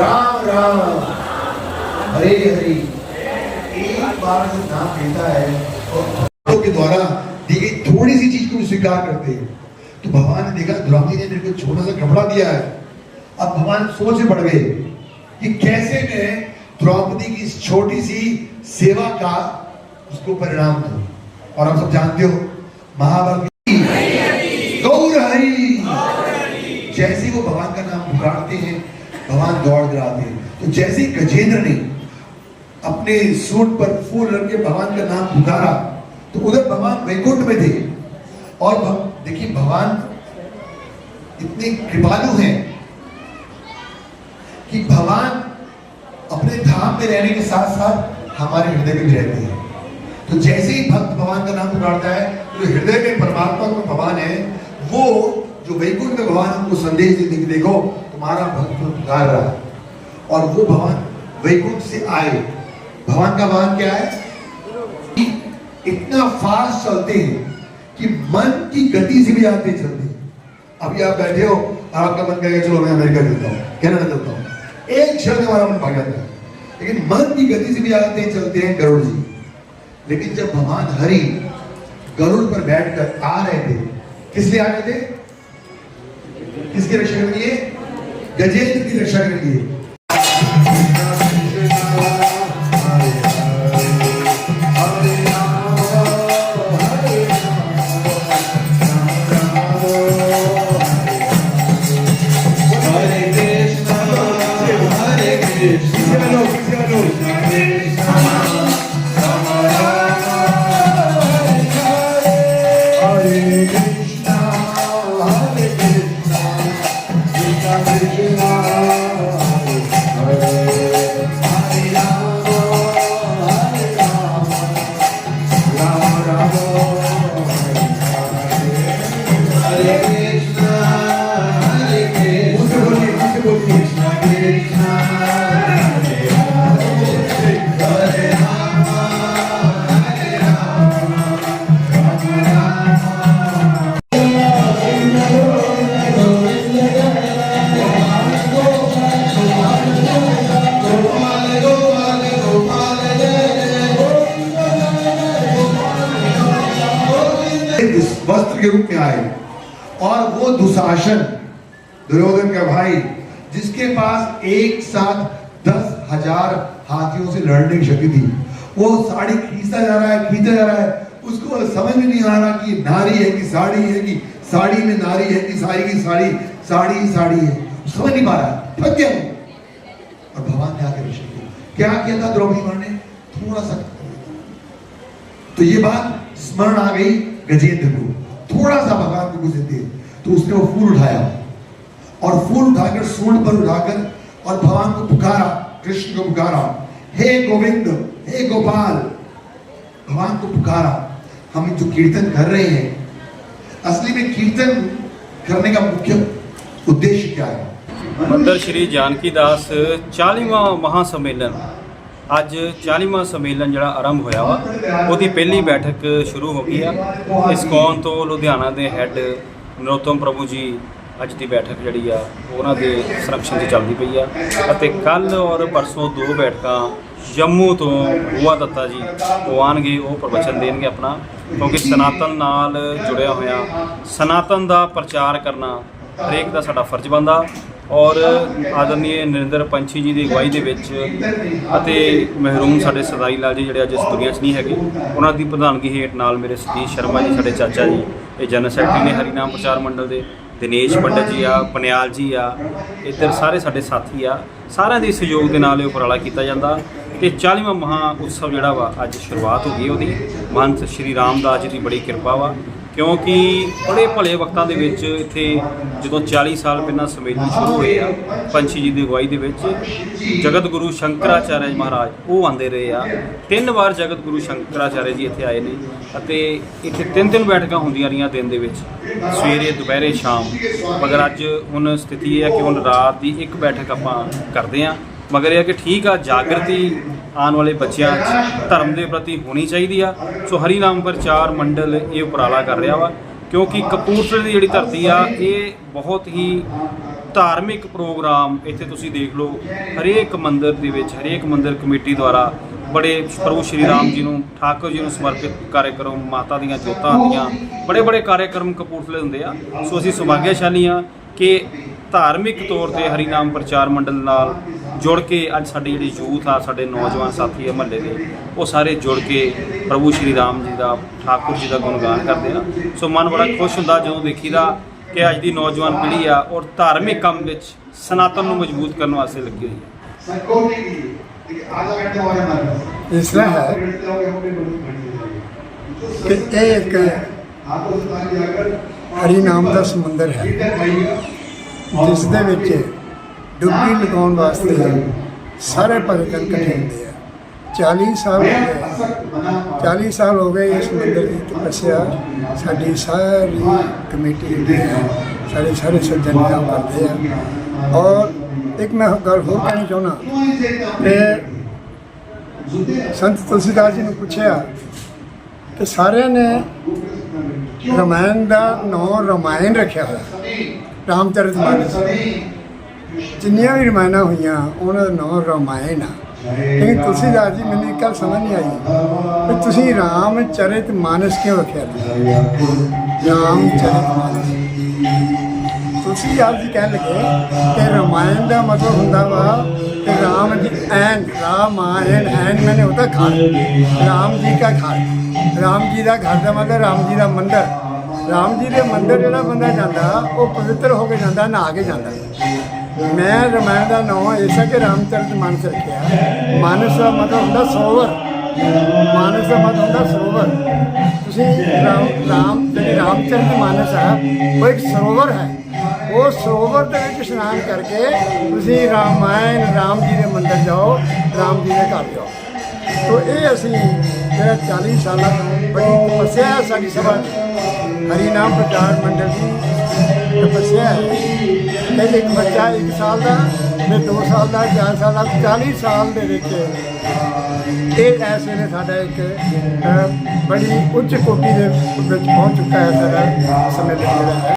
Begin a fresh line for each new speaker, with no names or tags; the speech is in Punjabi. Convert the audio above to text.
राम राम। हरे हरे। एक बार जो नाम लेता है, और भक्तों के द्वारा दी गई थोड़ी सी चीज़ को स्वीकार करते हैं। तो भगवान ने देखा द्रौपदी ने मेरे को छोटा सा कपड़ा दिया है। अब भगवान सोच पड़ गए कि कैसे मैं द्रौपदी की इस छोटी सी सेवा का उसको परिणाम दो। और हम सब जानते हो, महाभारत गौर हरी। जैसे वो भगवान का नाम पुकारते हैं भगवान दौड़ कर आते हैं। तो जैसे ही गजेंद्र ने अपने सूट पर फूल रख के भगवान का नाम पुकारा तो उधर भगवान वैकुंठ में थे। और देखिए, भगवान इतने कृपालु हैं कि भगवान अपने धाम में रहने के साथ साथ हमारे हृदय में भी रहते हैं। तो जैसे ही भक्त भगवान का नाम पुकारता है तो हृदय में परमात्मा में भगवान है, वो जो वैकुंठ में भगवान हमको संदेश देते कि देखो तुम्हारा भक्त पुकार रहा और वो भगवान वैकुंठ से आए। भगवान का भगवान क्या है? इतना फास्ट चलते हैं कि मन की गति से भी आते चलते अभी आप बैठे हो, और आपका मन कहेगा, चलो, मैं अमेरिका चलता हूँ, कनाडा चलता हूँ। एक क्षण हमारा मन भाग जाता है। लेकिन मन की गति से भी आते चलते हैं गरुड़ जी। लेकिन जब भगवान हरि गरुड़ पर बैठकर आ रहे थे किस लिए आ रहे थे? किसके रक्षा के लिए? गजेंद्र की रक्षा के रूप में आए और वो दुशासन, दुर्योधन का भाई, जिसके पास एक साथ दस हज़ार हाथियों से लड़ने की शक्ति थी। वो साड़ी खींचता जा रहा है, खींचता जा रहा है। उसको समझ में नहीं आ रहा कि नारी है कि साड़ी है कि साड़ी में नारी है कि साड़ी की साड़ी साड़ी साड़ी है। समझ नहीं पा रहा थक गया और भगवान ने आकर ऋषि को क्या किया था द्रौपदी माँ ने? थोड़ा सा तो ये बात स्मरण आ गई गजेंद्र को। थोड़ा सा भगवान को कुछ दे। तो उसने वो फूल उठाया। और फूल उठाकर सूर्ण पर उठाकर और भगवान को पुकारा, कृष्ण को पुकारा। हे गोविंद, हे गोपाल, भगवान को पुकारा। हम जो कीर्तन कर रहे हैं, असली में कीर्तन करने का मुख्य उद्देश्य क्या है?
मंडल श्री जानकी दास चालीवा महासम्मेलन। ਅੱਜ 40ਵਾਂ ਸੰਮੇਲਨ ਜਿਹੜਾ ਆਰੰਭ ਹੋਇਆ ਵਾ, ਉਹਦੀ ਪਹਿਲੀ ਬੈਠਕ ਸ਼ੁਰੂ ਹੋ ਗਈ ਆ। ਇਸ ਇਸਕੌਨ ਤੋਂ ਲੁਧਿਆਣਾ ਦੇ ਹੈੱਡ ਨਰੋਤਮ ਪ੍ਰਭੂ ਜੀ ਅੱਜ ਦੀ ਬੈਠਕ ਜਿਹੜੀ ਆ, ਉਹਨਾਂ ਦੇ ਸੰਰਕਸ਼ਣ 'ਚ ਚੱਲਦੀ ਪਈ ਆ। ਅਤੇ ਕੱਲ ਔਰ ਪਰਸੋਂ ਦੋ ਬੈਠਕਾਂ ਜੰਮੂ ਤੋਂ ਬੁਆ ਦੱਤਾ ਜੀ, ਉਹ ਆਣਗੇ ਉਹ ਪ੍ਰਵਚਨ ਦੇਣਗੇ ਆਪਣਾ। ਕਿਉਂਕਿ ਸਨਾਤਨ ਨਾਲ ਜੁੜਿਆ ਹੋਇਆ, ਸਨਾਤਨ ਦਾ ਪ੍ਰਚਾਰ ਕਰਨਾ ਹਰੇਕ ਦਾ ਸਾਡਾ ਫਰਜ਼ ਬਣਦਾ। ਔਰ ਆਦਰਨੀय ਨਰਿੰਦਰ ਪੰਛੀ ਜੀ ਦੀ ਅਗਵਾਈ ਦੇ ਵਿੱਚ ਅਤੇ ਮਹਿਰੂਮ ਸਾਡੇ ਸਰਦਾਰੀ ਲਾਲ ਜੀ ਜਿਹੜੇ ਅੱਜ ਇਸ ਦੁਨੀਆ 'ਚ ਨਹੀਂ ਹੈਗੇ, ਉਹਨਾਂ ਦੀ ਪ੍ਰਧਾਨਗੀ ਹੇਠ ਨਾਲ ਮੇਰੇ ਸਤੀਸ਼ ਸ਼ਰਮਾ ਜੀ, ਸਾਡੇ ਚਾਚਾ ਜੀ, ਇਹ ਜਨਰਲ ਸੈਕਟਰੀ ਨੇ ਹਰੀਨਾਮ ਪ੍ਰਚਾਰ ਮੰਡਲ ਦੇ, ਦਿਨੇਸ਼ ਪੰਡਤ ਜੀ ਆ, ਪਨਿਆਲ ਜੀ ਆ, ਇੱਧਰ ਸਾਰੇ ਸਾਡੇ ਸਾਥੀ ਆ, ਸਾਰਿਆਂ ਦੇ ਸਹਿਯੋਗ ਦੇ ਨਾਲ ਇਹ ਉਪਰਾਲਾ ਕੀਤਾ ਜਾਂਦਾ ਤੇ 40ਵਾਂ ਮਹਾ ਉਤਸਵ ਜਿਹੜਾ ਵਾ ਅੱਜ ਸ਼ੁਰੂਆਤ ਹੋ ਗਈ ਉਹਦੀ। ਮਹੰਤ ਸ਼੍ਰੀ ਰਾਮਦਾਸ ਜੀ ਦੀ ਬੜੀ ਕਿਰਪਾ ਵਾ। ਕਿਉਂਕਿ ਬੜੇ ਭਲੇ ਵਕਤਾਂ ਦੇ ਵਿੱਚ ਇੱਥੇ ਜਦੋਂ 40 ਸਾਲ ਪਹਿਲਾਂ ਸੰਮੇਲਨ ਸ਼ੁਰੂ ਹੋਏ ਆ, ਪੰਛੀ ਜੀ ਦੀ ਅਗਵਾਈ ਦੇ ਵਿੱਚ, ਜਗਤ ਗੁਰੂ ਸ਼ੰਕਰਾਚਾਰਿਆ ਜੀ ਮਹਾਰਾਜ ਉਹ ਆਂਦੇ ਰਹੇ ਆ। ਤਿੰਨ ਵਾਰ ਜਗਤ ਗੁਰੂ ਸ਼ੰਕਰਾਚਾਰਿਆ ਜੀ ਇੱਥੇ ਆਏ ਨੇ ਅਤੇ ਇੱਥੇ ਤਿੰਨ ਤਿੰਨ ਬੈਠਕਾਂ ਹੁੰਦੀਆਂ ਰਹੀਆਂ ਦਿਨ ਦੇ ਵਿੱਚ, ਸਵੇਰੇ, ਦੁਪਹਿਰੇ, ਸ਼ਾਮ। ਮਗਰ ਅੱਜ ਹੁਣ ਸਥਿਤੀ ਇਹ ਹੈ ਕਿ ਹੁਣ ਰਾਤ ਦੀ ਇੱਕ ਬੈਠਕ ਆਪਾਂ ਕਰਦੇ ਆ। ਮਗਰ ਇਹ ਆ ਕਿ ਠੀਕ ਆ, ਜਾਗਰਤੀ ਆਉਣ ਵਾਲੇ ਬੱਚਿਆਂ 'ਚ ਧਰਮ ਦੇ ਪ੍ਰਤੀ ਹੋਣੀ ਚਾਹੀਦੀ ਆ। ਸੋ ਹਰੀ ਨਾਮ ਪ੍ਰਚਾਰ ਮੰਡਲ ਇਹ ਉਪਰਾਲਾ ਕਰ ਰਿਹਾ ਵਾ, ਕਿਉਂਕਿ ਕਪੂਰਥਲੇ ਦੀ ਜਿਹੜੀ ਧਰਤੀ ਆ, ਇਹ ਬਹੁਤ ਹੀ ਧਾਰਮਿਕ ਪ੍ਰੋਗਰਾਮ ਇੱਥੇ ਤੁਸੀਂ ਦੇਖ ਲਓ, ਹਰੇਕ ਮੰਦਿਰ ਦੇ ਵਿੱਚ, ਹਰੇਕ ਮੰਦਿਰ ਕਮੇਟੀ ਦੁਆਰਾ ਬੜੇ ਪ੍ਰਭੂ ਸ਼੍ਰੀ ਰਾਮ ਜੀ ਨੂੰ, ਠਾਕੁਰ ਜੀ ਨੂੰ ਸਮਰਪਿਤ ਕਾਰਜਕ੍ਰਮ, ਮਾਤਾ ਦੀਆਂ ਜੋਤਾਂ ਦੀਆਂ ਬੜੇ ਬੜੇ ਕਾਰਜਕ੍ਰਮ ਕਪੂਰਥਲੇ ਹੁੰਦੇ ਆ। ਸੋ ਅਸੀਂ ਸੁਭਾਗਿਆਸ਼ਾਲੀ ਆ ਕਿ ਧਾਰਮਿਕ ਤੌਰ ਤੇ ਹਰੀ ਨਾਮ ਪ੍ਰਚਾਰ ਮੰਡਲ ਨਾਲ ਜੁੜ ਕੇ ਅੱਜ ਸਾਡੇ ਜਿਹੜੇ ਯੂਥ ਆ, ਸਾਡੇ ਨੌਜਵਾਨ ਸਾਥੀ ਆ ਮਹੱਲੇ ਦੇ, ਉਹ ਸਾਰੇ ਜੁੜ ਕੇ ਪ੍ਰਭੂ ਸ਼੍ਰੀ ਰਾਮ ਜੀ ਦਾ, ਠਾਕੁਰ ਜੀ ਦਾ ਗੁਣਗਾਨ ਕਰਦੇ ਆ। ਸੋ ਮਨ ਬੜਾ ਖੁਸ਼ ਹੁੰਦਾ ਜਦੋਂ ਦੇਖੀਦਾ ਕਿ ਅੱਜ ਦੀ ਨੌਜਵਾਨ ਪੀੜ੍ਹੀ ਆ ਔਰ ਧਾਰਮਿਕ ਕੰਮ ਵਿੱਚ ਸਨਾਤਨ ਨੂੰ ਮਜ਼ਬੂਤ ਕਰਨ ਵਾਸਤੇ ਲੱਗੀ ਹੋਈ ਹੈ
ਇਸ ਤਰ੍ਹਾਂ
ਹੈ ਕਿ ਇਹ ਇੱਕ
ਹਰੀ ਨਾਮ ਦਾ ਸਮੁੰਦਰ ਹੈ, ਜਿਸ ਦੇ ਵਿੱਚ ਡੁੱਬੀ ਲਗਾਉਣ ਵਾਸਤੇ ਸਾਰੇ ਭਗਤ ਇਕੱਠੇ ਹੁੰਦੇ ਆ। 40 ਸਾਲ ਹੋ ਗਏ। 40 ਸਾਲ ਹੋ ਗਏ ਇਸ ਮੰਦਰ ਦੀ ਤਪੱਸਿਆ ਸਾਡੀ ਸਾਰੀ ਕਮੇਟੀ ਦੀ ਸਾਰੇ ਸਾਰੇ ਸੱਜਣਾਂ ਕਰਦੇ ਆ। ਔਰ ਇੱਕ ਮੈਂ ਗੱਲ ਹੋਰ ਕਹਿਣੀ ਚਾਹੁੰਦਾ। ਕਿ ਸੰਤ ਤੁਲਸੀਦਾਸ ਜੀ ਨੂੰ ਪੁੱਛਿਆ ਕਿ ਸਾਰਿਆਂ ਨੇ ਰਮਾਇਣ ਦਾ ਨਾਮ ਰਮਾਇਣ ਰੱਖਿਆ ਹੋਇਆ। ਰਾਮਚਰਿਤ ਮਾਨਸ। ਜਿੰਨੀਆਂ ਵੀ ਰਮਾਇਣਾਂ ਹੋਈਆਂ, ਉਹਨਾਂ ਦਾ ਨਾਮ ਰਾਮਾਇਣ ਆ। ਲੇਕਿਨ ਤੁਲਸੀਦਾਸ ਜੀ, ਮੈਨੂੰ ਇੱਕ ਗੱਲ ਸਮਝ ਨਹੀਂ ਆਈ। ਕਿ ਤੁਸੀਂ ਰਾਮ ਚਰਿਤ ਮਾਨਸ ਕਿਉਂ ਰੱਖਿਆ? ਰਾਮ ਚਰਿਤ ਮਾਨਸ। ਤੁਲਸੀਦਾਸ ਜੀ ਕਹਿਣ ਲੱਗੇ ਕਿ ਰਾਮਾਇਣ ਦਾ ਮਤਲਬ ਹੁੰਦਾ ਵਾ ਕਿ ਰਾਮ ਜੀ ਐਨ, ਰਾਮਾਇਣ, ਐਨ ਮੈਨੇ ਉਹਦਾ ਘਰ। ਰਾਮ ਜੀ ਦਾ ਘਰ। ਰਾਮ ਜੀ ਦਾ ਘਰ ਦਾ ਮਤਲਬ ਰਾਮ ਜੀ ਦਾ ਮੰਦਿਰ। ਰਾਮ ਜੀ ਦੇ ਮੰਦਿਰ ਜਿਹੜਾ ਬੰਦਾ ਜਾਂਦਾ, ਉਹ ਪਵਿੱਤਰ ਹੋ ਕੇ ਜਾਂਦਾ, ਨਹਾ ਕੇ ਜਾਂਦਾ। ਮੈਂ ਰਮਾਇਣ ਦਾ ਨਾਮ ਐਸਾ ਕਿ ਰਾਮਚਰਿਤ ਮਾਨਸ ਰੱਖਿਆ ਮਾਨਸ ਦਾ ਮਤਲਬ ਹੁੰਦਾ ਸਰੋਵਰ ਮਾਨਸ ਦਾ ਮਤਲਬ ਹੁੰਦਾ ਸਰੋਵਰ ਤੁਸੀਂ ਰਾਮ ਰਾਮ ਜਿਹੜੀ ਰਾਮਚਰਿਤ ਮਾਨਸ ਆ, ਉਹ ਇੱਕ ਸਰੋਵਰ ਹੈ। ਉਹ ਸਰੋਵਰ ਦੇ ਵਿੱਚ ਇਸ਼ਨਾਨ ਕਰਕੇ ਤੁਸੀਂ ਰਾਮਾਇਣ, ਰਾਮ ਜੀ ਦੇ ਮੰਦਰ ਜਾਓ, ਰਾਮ ਜੀ ਦੇ ਘਰ ਜਾਓ। ਤੋ ਇਹ ਅਸੀਂ ਜਿਹੜਾ 40 ਸਾਲਾਂ ਤੋਂ ਬੜੀ ਤਪੱਸਿਆ ਹੈ ਸਾਡੀ ਸਭਾ ਹਰੀ ਨਾਮ ਪ੍ਰਚਾਰ ਮੰਡਲ ਦੀ ਤਪੱਸਿਆ ਹੈ। ਪਹਿਲੇ ਇੱਕ ਬੱਚਾ 1 ਸਾਲ ਦਾ ਫਿਰ 2 ਸਾਲ ਦਾ 4 ਸਾਲ ਦਾ 40 ਸਾਲ ਦੇ ਵਿੱਚ ਇਹ ਐਸੇ ਨੇ ਸਾਡਾ ਇੱਕ ਅ, ਬੜੀ ਉੱਚ ਕੋਟੀ ਦੇ ਵਿੱਚ ਪਹੁੰਚ ਚੁੱਕਾ ਹੈ ਸਾਡਾ ਸਮੇਂ ਜਿਹੜਾ ਹੈ